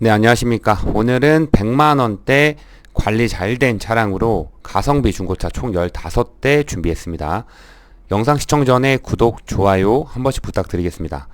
네, 안녕하십니까. 오늘은 100만원대 관리 잘 된 차량으로 가성비 중고차 총 15대 준비했습니다. 영상 시청 전에 구독, 좋아요 한 번씩 부탁드리겠습니다.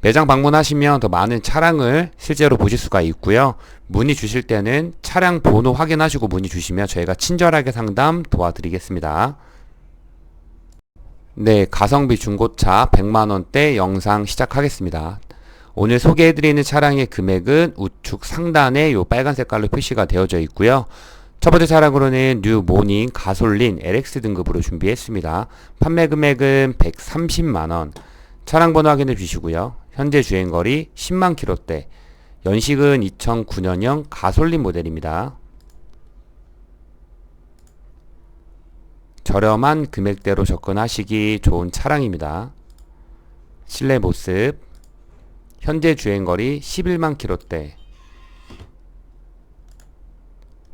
매장 방문하시면 더 많은 차량을 실제로 보실 수가 있고요. 문의 주실 때는 차량 번호 확인하시고 문의 주시면 저희가 친절하게 상담 도와드리겠습니다. 네, 가성비 중고차 100만원대 영상 시작하겠습니다. 오늘 소개해드리는 차량의 금액은 우측 상단에 요 빨간 색깔로 표시가 되어져 있고요. 첫 번째 차량으로는 뉴 모닝 가솔린 LX 등급으로 준비했습니다. 판매 금액은 130만원. 차량 번호 확인해 주시고요. 현재 주행 거리 10만 킬로대. 연식은 2009년형 가솔린 모델입니다. 저렴한 금액대로 접근하시기 좋은 차량입니다. 실내 모습 현재 주행거리 11만 킬로대.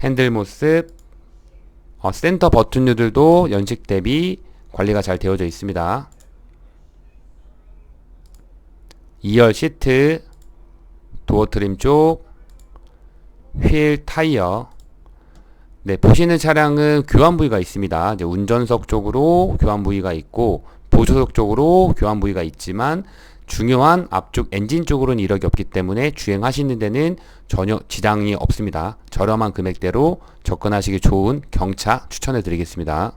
핸들 모습. 어, 센터 버튼류들도 연식 대비 관리가 잘 되어져 있습니다. 2열 시트 도어 트림 쪽 휠 타이어. 네, 보시는 차량은 교환 부위가 있습니다. 이제 운전석 쪽으로 교환 부위가 있고 보조석 쪽으로 교환 부위가 있지만 중요한 앞쪽 엔진 쪽으로는 이력이 없기 때문에 주행하시는 데는 전혀 지장이 없습니다. 저렴한 금액대로 접근하시기 좋은 경차 추천해 드리겠습니다.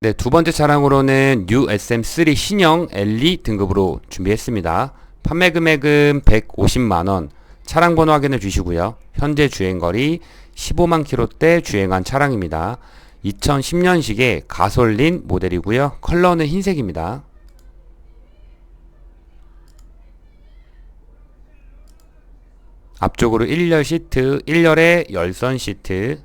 네, 두 번째 차량으로는 뉴 SM3 신형 LE 등급으로 준비했습니다. 판매 금액은 150만원, 차량 번호 확인해 주시고요. 현재 주행거리 15만 킬로대 주행한 차량입니다. 2010년식의 가솔린 모델이고요. 컬러는 흰색입니다. 앞쪽으로 1열 시트, 1열에 열선 시트,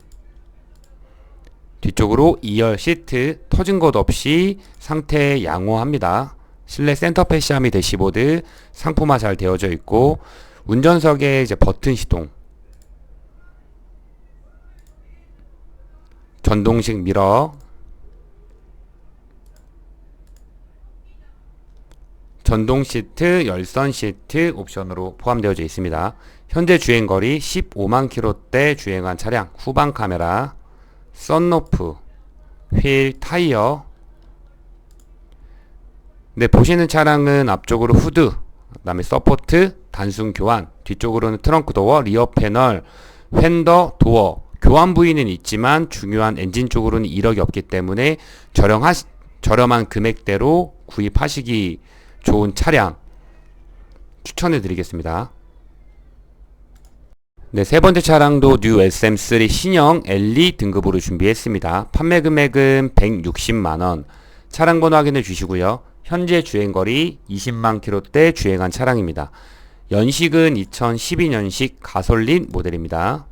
뒤쪽으로 2열 시트, 터진 것 없이 상태 양호합니다. 실내 센터 패시아미 대시보드 상품화 잘 되어져 있고 운전석에 이제 버튼 시동 전동식 미러 전동 시트, 열선 시트 옵션으로 포함되어져 있습니다. 현재 주행거리 15만 킬로대 주행한 차량, 후방 카메라, 썬노프, 휠, 타이어. 네, 보시는 차량은 앞쪽으로 후드, 그 다음에 서포트, 단순 교환, 뒤쪽으로는 트렁크 도어, 리어 패널, 휀더, 도어, 교환 부위는 있지만 중요한 엔진 쪽으로는 이력이 없기 때문에 저렴하, 저렴한 금액대로 구입하시기 좋은 차량 추천해 드리겠습니다. 네, 세 번째 차량도 뉴 SM3 신형 LE 등급으로 준비했습니다. 판매 금액은 160만원. 차량 번호 확인해 주시고요. 현재 주행거리 20만 킬로대 주행한 차량입니다. 연식은 2012년식 가솔린 모델입니다.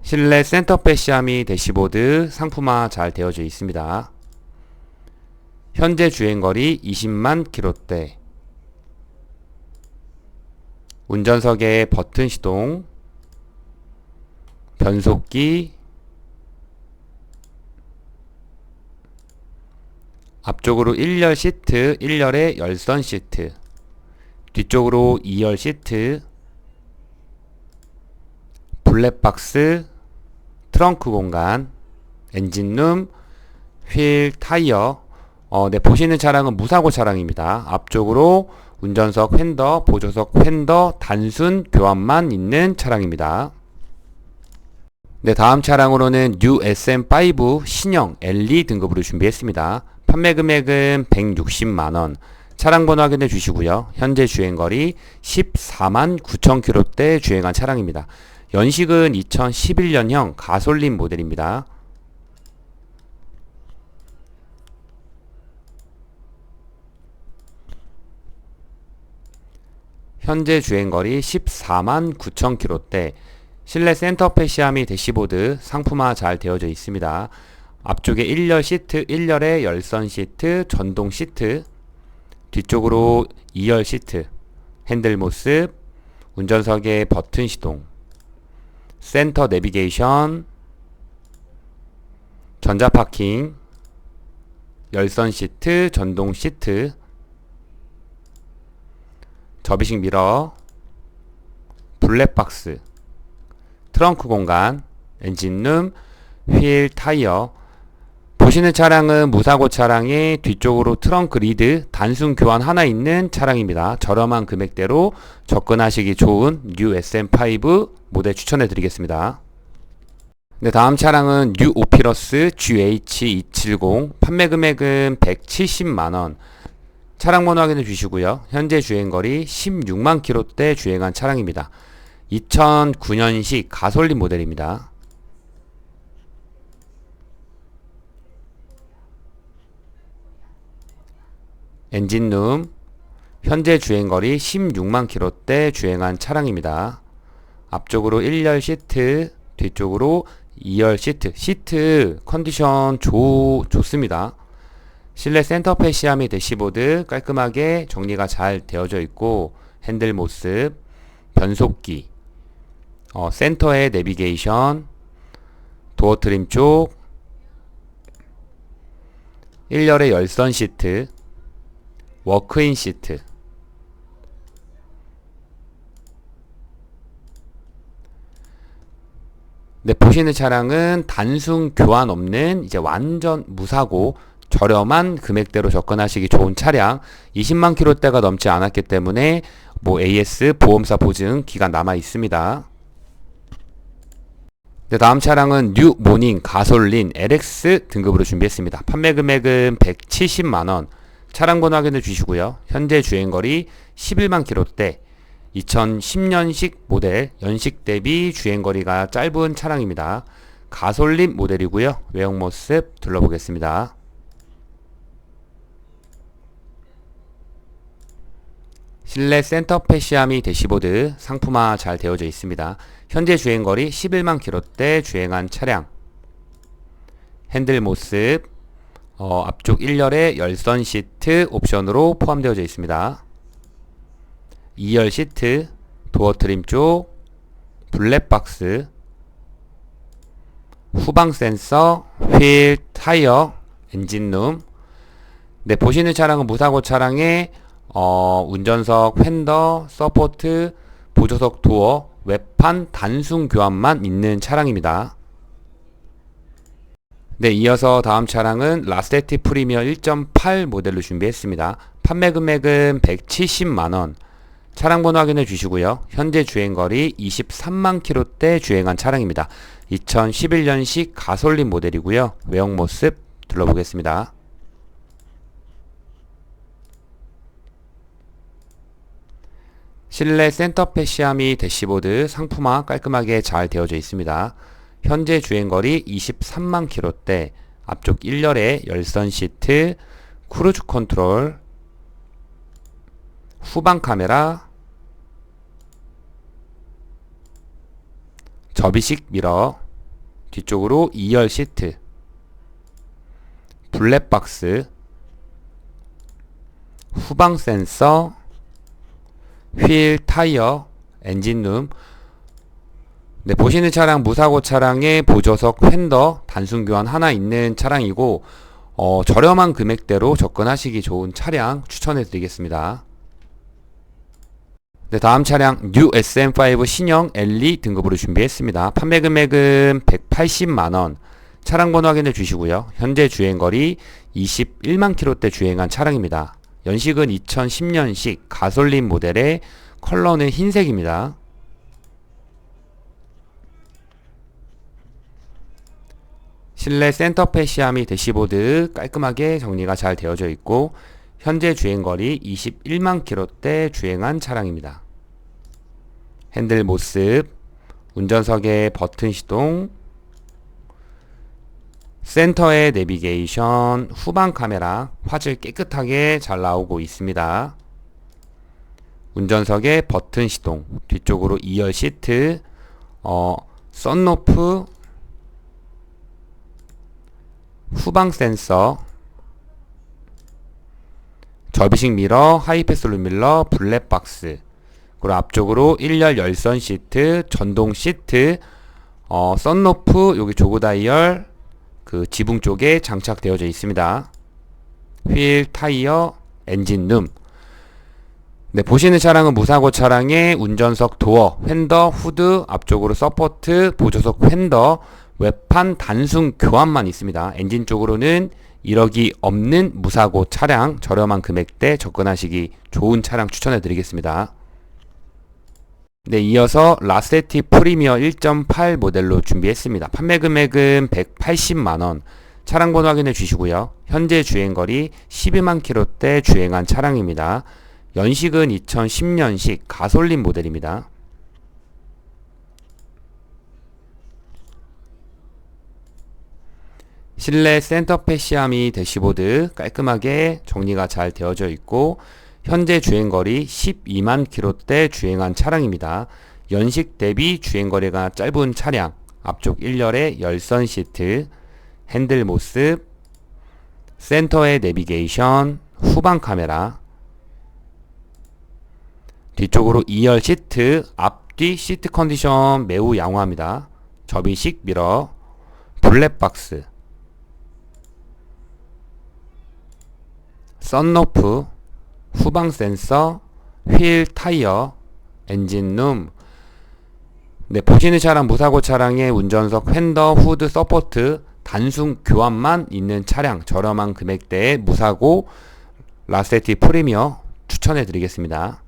실내 센터 패시아미 대시보드 상품화 잘 되어져 있습니다. 현재 주행거리 20만 킬로대. 운전석에 버튼 시동. 변속기. 앞쪽으로 1열 시트 1열에 열선 시트. 뒤쪽으로 2열 시트. 블랙박스 트렁크 공간, 엔진룸, 휠, 타이어. 어, 네, 보시는 차량은 무사고 차량입니다. 앞쪽으로 운전석 휀더, 보조석 휀더, 단순 교환만 있는 차량입니다. 네, 다음 차량으로는 뉴 SM5 신형 LE 등급으로 준비했습니다. 판매 금액은 160만원. 차량 번호 확인해 주시고요. 현재 주행 거리 14만 9천 킬로대 주행한 차량입니다. 연식은 2011년형 가솔린 모델입니다. 현재 주행거리 14만 9천 킬로대 실내 센터 패시아미 대시보드 상품화 잘 되어져 있습니다. 앞쪽에 1열 시트, 1열에 열선 시트, 전동 시트 뒤쪽으로 2열 시트 핸들 모습 운전석에 버튼 시동 센터 내비게이션, 전자파킹, 열선 시트, 전동 시트, 접이식 미러, 블랙박스, 트렁크 공간, 엔진룸, 휠, 타이어. 보시는 차량은 무사고 차량의 뒤쪽으로 트렁크 리드 단순 교환 하나 있는 차량입니다. 저렴한 금액대로 접근하시기 좋은 뉴 SM5 모델 추천해 드리겠습니다. 네, 다음 차량은 뉴 오피러스 GH270 판매 금액은 170만원 차량 번호 확인해 주시고요. 현재 주행거리 16만 킬로대 주행한 차량입니다. 2009년식 가솔린 모델입니다. 엔진룸 현재 주행거리 16만 킬로대 주행한 차량입니다. 앞쪽으로 1열 시트, 뒤쪽으로 2열 시트. 시트 컨디션 좋, 좋습니다. 실내 센터페 시아 및 대시보드 깔끔하게 정리가 잘 되어져 있고 핸들 모습, 변속기, 어, 센터의 내비게이션, 도어 트림 쪽, 1열의 열선 시트, 워크인 시트, 네, 보시는 차량은 단순 교환 없는 이제 완전 무사고 저렴한 금액대로 접근하시기 좋은 차량 20만 킬로대가 넘지 않았기 때문에 뭐 AS 보험사 보증 기간 남아 있습니다. 네, 다음 차량은 뉴 모닝 가솔린 LX 등급으로 준비했습니다. 판매 금액은 170만원. 차량 번호 확인해 주시고요. 현재 주행 거리 11만 킬로대. 2010년식 모델 연식 대비 주행 거리가 짧은 차량입니다. 가솔린 모델이고요. 외형 모습 둘러보겠습니다. 실내 센터페 시아미 대시보드 상품화 잘 되어져 있습니다. 현재 주행거리 11만 킬로대 주행한 차량 핸들 모습 어, 앞쪽 1열에 열선 시트 옵션으로 포함되어져 있습니다. 2열 시트 도어 트림 쪽 블랙박스 후방 센서 휠 타이어 엔진룸 네 보시는 차량은 무사고 차량에 어, 운전석, 팬더, 서포트, 보조석 도어, 외판 단순 교환만 있는 차량입니다. 네, 이어서 다음 차량은 라스테티 프리미어 1.8 모델로 준비했습니다. 판매 금액은 170만원. 차량 번호 확인해 주시고요. 현재 주행 거리 23만 킬로대 주행한 차량입니다. 2011년식 가솔린 모델이고요. 외형 모습 둘러보겠습니다. 실내 센터페 시아미 대시보드 상품화 깔끔하게 잘 되어져 있습니다. 현재 주행거리 23만 킬로대, 앞쪽 1열에 열선 시트, 크루즈 컨트롤, 후방 카메라, 접이식 미러, 뒤쪽으로 2열 시트, 블랙박스, 후방 센서, 휠, 타이어, 엔진룸 네, 보시는 차량 무사고 차량에 보조석, 팬더, 단순 교환 하나 있는 차량이고 어, 저렴한 금액대로 접근하시기 좋은 차량 추천해 드리겠습니다. 네, 다음 차량 뉴 SM5 신형 LE 등급으로 준비했습니다. 판매 금액은 180만원. 차량 번호 확인해 주시고요. 현재 주행거리 21만 킬로대 주행한 차량입니다. 연식은 2010년식 가솔린 모델의 컬러는 흰색입니다. 실내 센터페 시아미 대시보드 깔끔하게 정리가 잘 되어져 있고 현재 주행거리 21만 킬로대 주행한 차량입니다. 핸들 모습, 운전석의 버튼 시동, 센터의 내비게이션, 후방 카메라, 화질 깨끗하게 잘 나오고 있습니다. 운전석의 버튼 시동, 뒤쪽으로 2열 시트, 어, 썬로프, 후방 센서, 접이식 미러, 하이패스 룸밀러, 블랙박스, 그리고 앞쪽으로 1열 열선 시트, 전동 시트, 어, 썬로프, 여기 조그 다이얼, 그 지붕 쪽에 장착되어져 있습니다. 휠, 타이어, 엔진 룸. 네, 보시는 차량은 무사고 차량의 운전석 도어, 휀더, 후드, 앞쪽으로 서포트, 보조석 휀더, 외판 단순 교환만 있습니다. 엔진 쪽으로는 1억이 없는 무사고 차량 저렴한 금액대 접근하시기 좋은 차량 추천해 드리겠습니다. 네, 이어서 라세티 프리미어 1.8 모델로 준비했습니다. 판매 금액은 180만원. 차량 번호 확인해 주시고요. 현재 주행거리 12만 킬로대 주행한 차량입니다. 연식은 2010년식 가솔린 모델입니다. 실내 센터페 시아미 대시보드 깔끔하게 정리가 잘 되어져 있고 현재 주행거리 12만 킬로대 주행한 차량입니다. 연식 대비 주행거리가 짧은 차량 앞쪽 1열에 열선 시트 핸들 모습 센터의 내비게이션 후방 카메라 뒤쪽으로 2열 시트 앞뒤 시트 컨디션 매우 양호합니다. 접이식 미러 블랙박스 썬루프, 후방 센서, 휠 타이어, 엔진룸. 네, 보시는 차량 무사고 차량의 운전석 휀더, 후드, 서포트, 단순 교환만 있는 차량 저렴한 금액대의 무사고 라세티 프리미어 추천해 드리겠습니다.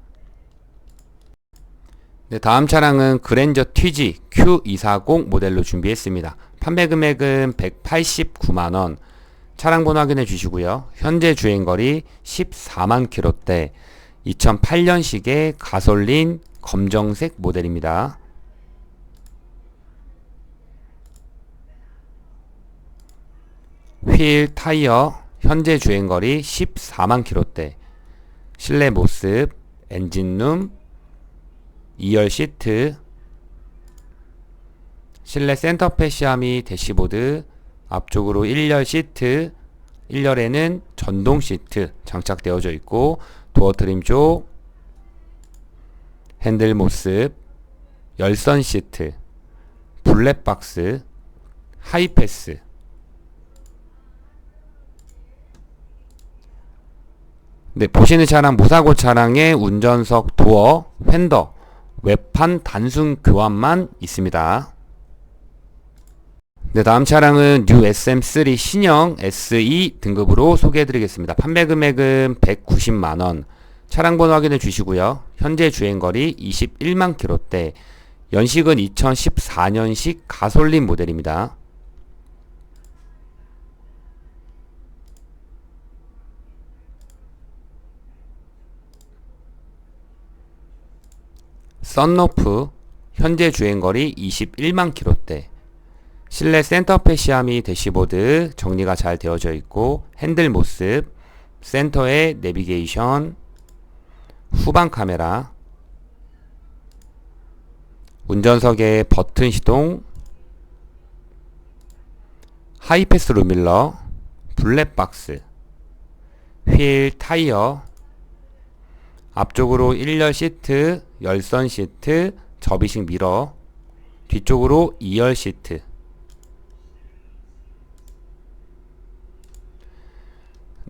네, 다음 차량은 그랜저 TG Q240 모델로 준비했습니다. 판매 금액은 189만원, 차량 번호 확인해 주시고요. 현재 주행거리 14만 킬로대 2008년식의 가솔린 검정색 모델입니다. 휠, 타이어, 현재 주행거리 14만 킬로대 실내 모습, 엔진룸, 2열 시트, 실내 센터페 시아미 대시보드, 앞쪽으로 1열 시트 1열에는 전동 시트 장착되어져 있고 도어 트림 쪽 핸들 모습 열선 시트 블랙박스 하이패스 네, 보시는 차량 무사고 차량의 운전석 도어, 휀더, 외판 단순 교환만 있습니다. 네, 다음 차량은 뉴 SM3 신형 SE 등급으로 소개해 드리겠습니다. 판매 금액은 190만원. 차량 번호 확인해 주시고요. 현재 주행거리 21만 킬로대. 연식은 2014년식 가솔린 모델입니다. 썬로프 현재 주행거리 21만 킬로대. 실내 센터페 시아미 대시보드 정리가 잘 되어져 있고 핸들 모습, 센터의 내비게이션, 후방 카메라, 운전석의 버튼 시동, 하이패스 루밀러, 블랙박스, 휠 타이어, 앞쪽으로 1열 시트, 열선 시트, 접이식 미러, 뒤쪽으로 2열 시트,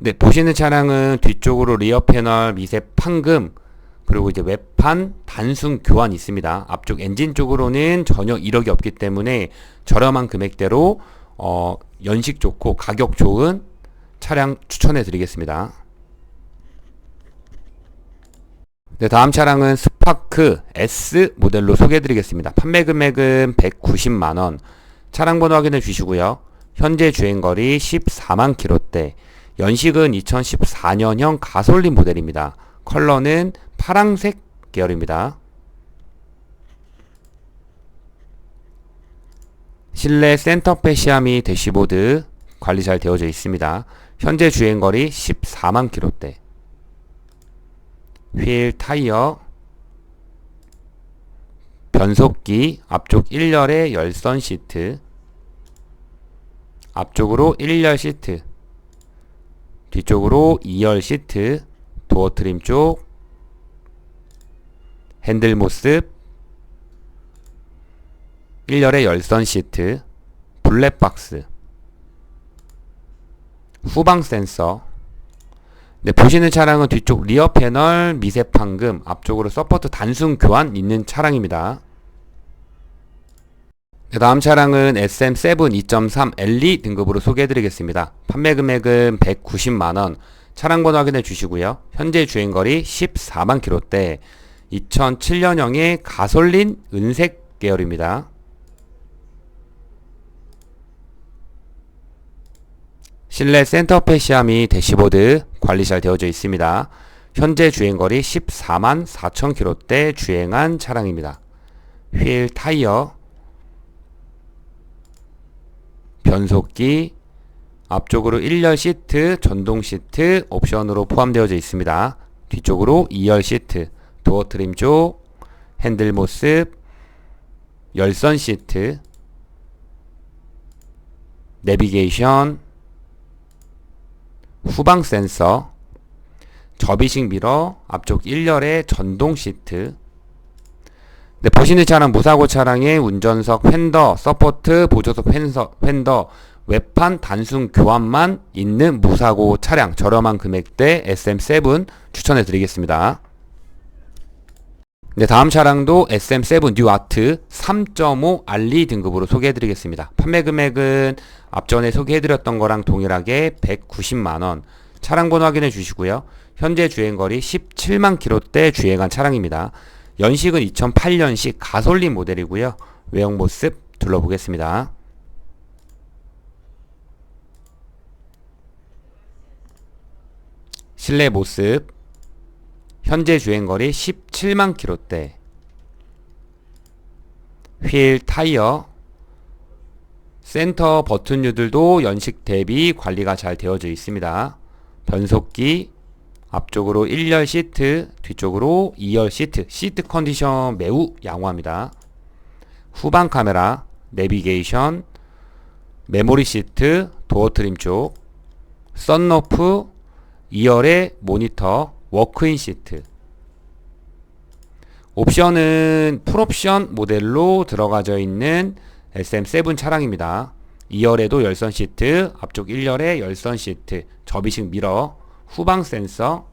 네, 보시는 차량은 뒤쪽으로 리어 패널 미세 판금 그리고 이제 외판 단순 교환 있습니다. 앞쪽 엔진 쪽으로는 전혀 이력이 없기 때문에 저렴한 금액대로 어, 연식 좋고 가격 좋은 차량 추천해 드리겠습니다. 네, 다음 차량은 스파크 S 모델로 소개해 드리겠습니다. 판매 금액은 190만원. 차량 번호 확인해 주시고요. 현재 주행거리 14만 킬로대. 연식은 2014년형 가솔린 모델입니다. 컬러는 파랑색 계열입니다. 실내 센터페 시아미 대시보드 관리 잘 되어져 있습니다. 현재 주행거리 14만 킬로대. 휠 타이어 변속기 앞쪽 1열의 열선 시트 앞쪽으로 1열 시트 뒤쪽으로 2열 시트, 도어 트림 쪽, 핸들 모습, 1열의 열선 시트, 블랙박스, 후방 센서, 네, 보시는 차량은 뒤쪽 리어 패널 미세 판금, 앞쪽으로 서포트 단순 교환 있는 차량입니다. 네, 다음 차량은 SM7 2.3 LE 등급으로 소개해드리겠습니다. 판매 금액은 190만원, 차량 번호 확인해 주시고요. 현재 주행거리 14만 킬로대, 2007년형의 가솔린 은색 계열입니다. 실내 센터페 및 대시보드 관리 잘 되어져 있습니다. 현재 주행거리 14만 4천 킬로대 주행한 차량입니다. 휠 타이어 변속기 앞쪽으로 1열 시트 전동 시트 옵션으로 포함되어져 있습니다. 뒤쪽으로 2열 시트 도어 트림 쪽 핸들 모습 열선 시트 내비게이션 후방 센서, 접이식 미러, 앞쪽 1열의 전동 시트. 네, 보시는 차량 무사고 차량의 운전석 휀더, 서포트, 보조석 휀서, 휀더, 외판 단순 교환만 있는 무사고 차량 저렴한 금액대 SM7 추천해 드리겠습니다. 네, 다음 차량도 SM7 뉴 아트 3.5 알리 등급으로 소개해 드리겠습니다. 판매 금액은 앞전에 소개해 드렸던 거랑 동일하게 190만 원. 차량 번호 확인해 주시고요. 현재 주행 거리 17만 킬로대 주행한 차량입니다. 연식은 2008년식 가솔린 모델이고요. 외형 모습 둘러보겠습니다. 실내 모습 현재 주행거리 17만 킬로대 휠 타이어 센터 버튼류들도 연식 대비 관리가 잘 되어져 있습니다. 변속기 앞쪽으로 1열 시트 뒤쪽으로 2열 시트 시트 컨디션 매우 양호합니다. 후방 카메라 내비게이션 메모리 시트 도어 트림 쪽 썬러프 2열의 모니터 워크인 시트 옵션은 풀옵션 모델로 들어가져 있는 SM7 차량입니다. 2열에도 열선 시트, 앞쪽 1열에 열선 시트, 접이식 미러, 후방 센서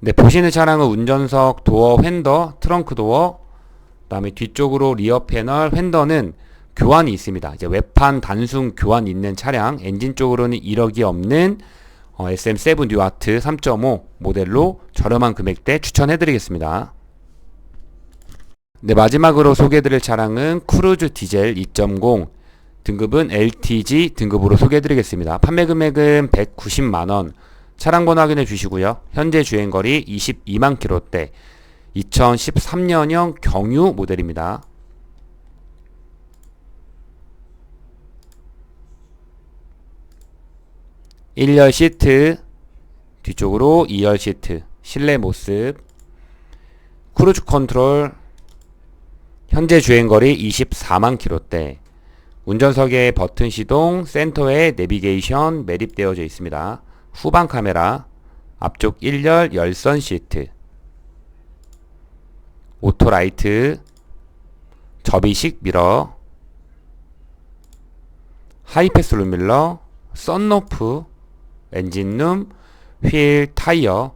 네, 보시는 차량은 운전석 도어 휀더, 트렁크 도어, 그 다음에 뒤쪽으로 리어 패널 휀더는 교환이 있습니다. 이제 외판 단순 교환 있는 차량, 엔진 쪽으로는 이력이 없는 어, SM7 뉴아트 3.5 모델로 저렴한 금액대 추천해드리겠습니다. 네, 마지막으로 소개해드릴 차량은 크루즈 디젤 2.0 등급은 LTG 등급으로 소개해드리겠습니다. 판매 금액은 190만원 차량 번호 확인해 주시고요. 현재 주행거리 22만 킬로대 2013년형 경유 모델입니다. 1열 시트 뒤쪽으로 2열 시트 실내 모습 크루즈 컨트롤 현재 주행거리 24만 킬로대 운전석에 버튼 시동 센터에 내비게이션 매립되어져 있습니다. 후방 카메라 앞쪽 1열 열선 시트 오토라이트 접이식 미러 하이패스 룸밀러 썬로프 엔진룸, 휠, 타이어.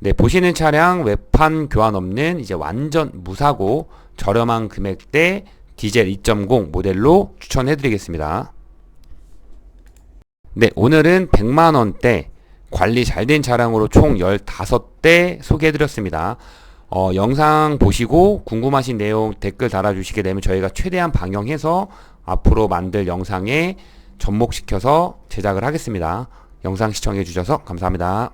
네, 보시는 차량 외판 교환 없는 이제 완전 무사고 저렴한 금액대 디젤 2.0 모델로 추천해 드리겠습니다. 네, 오늘은 100만 원대 관리 잘 된 차량으로 총 15대 소개해 드렸습니다. 어, 영상 보시고 궁금하신 내용 댓글 달아주시게 되면 저희가 최대한 방영해서 앞으로 만들 영상에 접목시켜서 제작을 하겠습니다. 영상 시청해 주셔서 감사합니다.